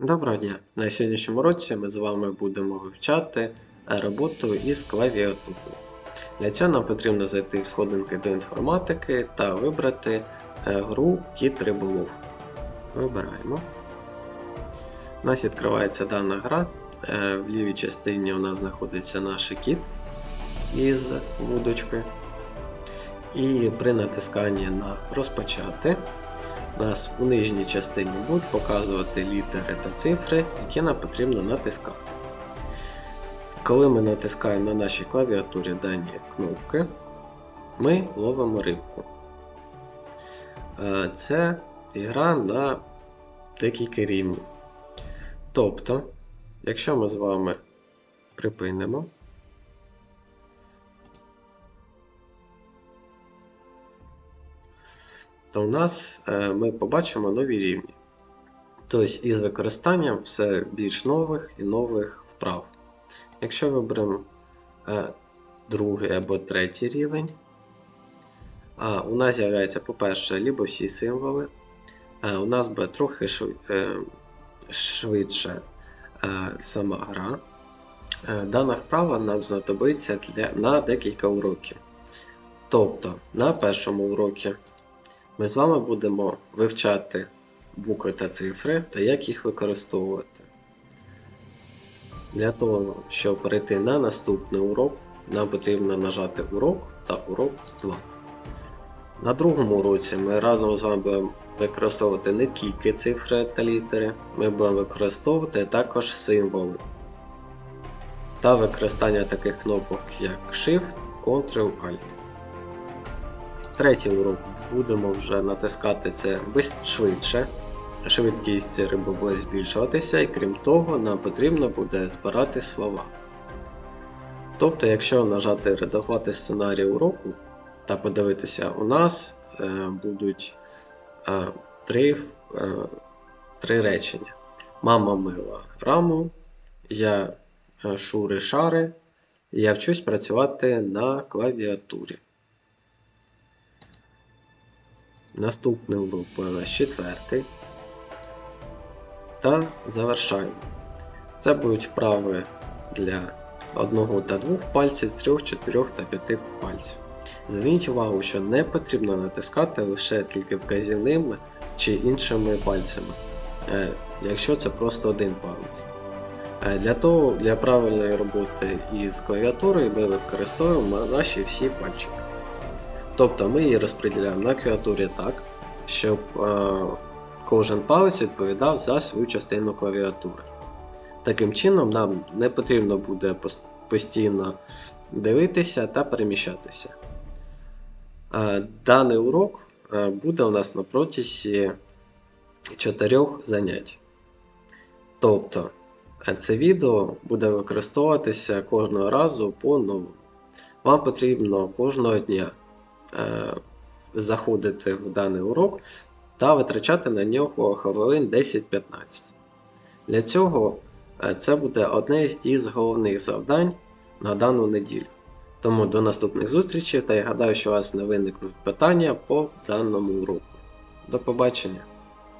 Доброго дня! На сьогоднішньому році ми з вами будемо вивчати роботу із клавіатурою. Для цього нам потрібно зайти в сходинки до інформатики та вибрати е, гру Кіт Риболов. Вибираємо. У нас відкривається дана гра. Е, В лівій частині у нас знаходиться наш кіт із вудочкою. І при натисканні на розпочати у нас у нижній частині будуть показувати літери та цифри, які нам потрібно натискати. Коли ми натискаємо на нашій клавіатурі дані кнопки, ми ловимо рибку. Е, Це гра на декілька рівнів. Тобто, якщо ми з вами припинимо, то у нас е, ми побачимо нові рівні. Тобто із використанням все більш нових і нових вправ. Якщо виберемо е, другий або третій рівень, у нас з'являється, по-перше, либо всі символи. Е, у нас буде трохи швидше сама гра. Дана вправа нам знадобиться для, на декілька уроків. Тобто, на першому уроці ми з вами будемо вивчати букви та цифри та як їх використовувати. Для того, щоб перейти на наступний урок, нам потрібно нажати урок та урок 2. На другому уроці ми разом з вами будемо використовувати не тільки цифри та літери, ми будемо використовувати також символи та використання таких кнопок як Shift, Ctrl, Alt. Третій урок будемо вже натискати це швидше. Швидкість риби буде збільшуватися, і крім того, нам потрібно буде збирати слова. Тобто, якщо нажати редагувати сценарій уроку та подивитися, у нас е, будуть е, три, е, три речення. Мама мила раму, я е, шури шари, я вчусь працювати на клавіатурі. Наступний урок у четвертий. Та завершаємо. Це будуть вправи для одного та двох пальців, трьох, чотирьох та п'яти пальців. Зверніть увагу, що не потрібно натискати лише тільки вказівними чи іншими пальцями, е, якщо це просто один палець. Е, Для того, для правильної роботи із клавіатурою ми використовуємо наші всі пальчики. Тобто ми її розподіляємо на клавіатурі так, щоб е, кожен палець відповідав за свою частину клавіатури. Таким чином, нам не потрібно буде постійно дивитися та переміщатися. Е, Даний урок е, буде у нас на протязі 4 занять. Тобто, це відео буде використовуватися кожного разу по-новому. Вам потрібно кожного дня заходити в даний урок та витрачати на нього хвилин 10-15. Для цього е, це буде одне із головних завдань на дану неділю. Тому до наступних зустрічей та я гадаю, що у вас не виникнуть питання по даному уроку. До побачення!